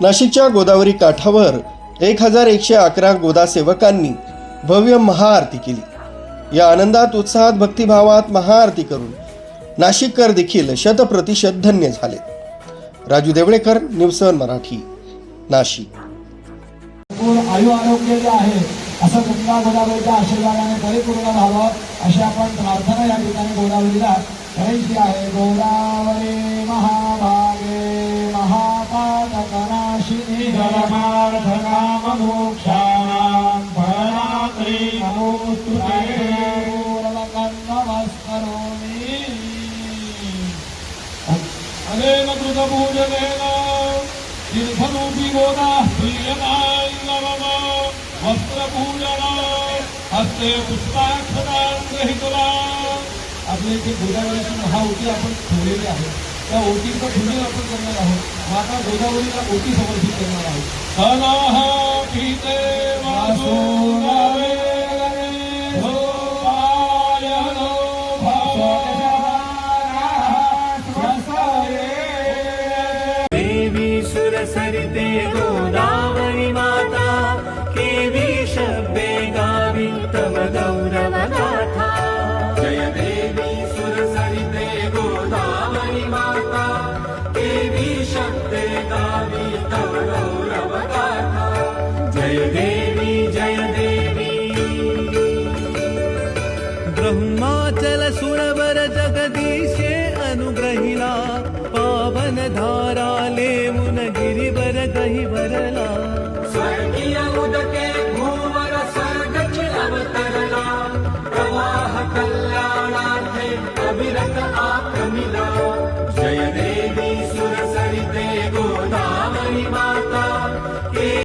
नाशिकच्या गोदावरी काठावर एक हजार एकशे अकरा गोदा सेवकांनी भव्य महाआरती केली. या आनंदात उत्साहात भक्तिभावात महाआरती करून नाशिककर देखील शतप्रतिशत धन्य झाले. राजू देवळेकर न्यूज मराठी नाशिक. आयु आरोग्य जे आहे असं गंगा गोदावरीच्या आशीर्वादाने परिपूर्ण व्हावं अशी आपण प्रार्थना या ठिकाणी गोदावरीला करायची आहे. गोदावरी महापातकनाशिनी जलमार्थकाममोक्षाणां फलदात्री नमोस्तुते नमस्करोमि अनेन कृतपूजनेन तीर्थरूपी गोदा प्रियमाङ्गमम वस्त्रपूजन हस्ते पुष्पाक्षरां ग्रहितला। आपल्या इथे गोदावरीची महाओटी आपण ठेवलेली आहे त्या ओटीचं पुढील आपण करणार आहोत. माता गोदावरीला ओटी समर्पित करणार आहोत. सनाह पीते वासुदेवे हो देवी सुरसरिते गोदावरी माता केवी शब्दे गावी तव ब्रह्माचल सुरवर जगदीशे अनुग्रहिला पावन धाराले मुन गिरिवर गही वरला. स्वर्गीय उदके भूवर स्वर्गच अवतरला प्रवाह कल्याणार्थे अविरत आक्रमिला.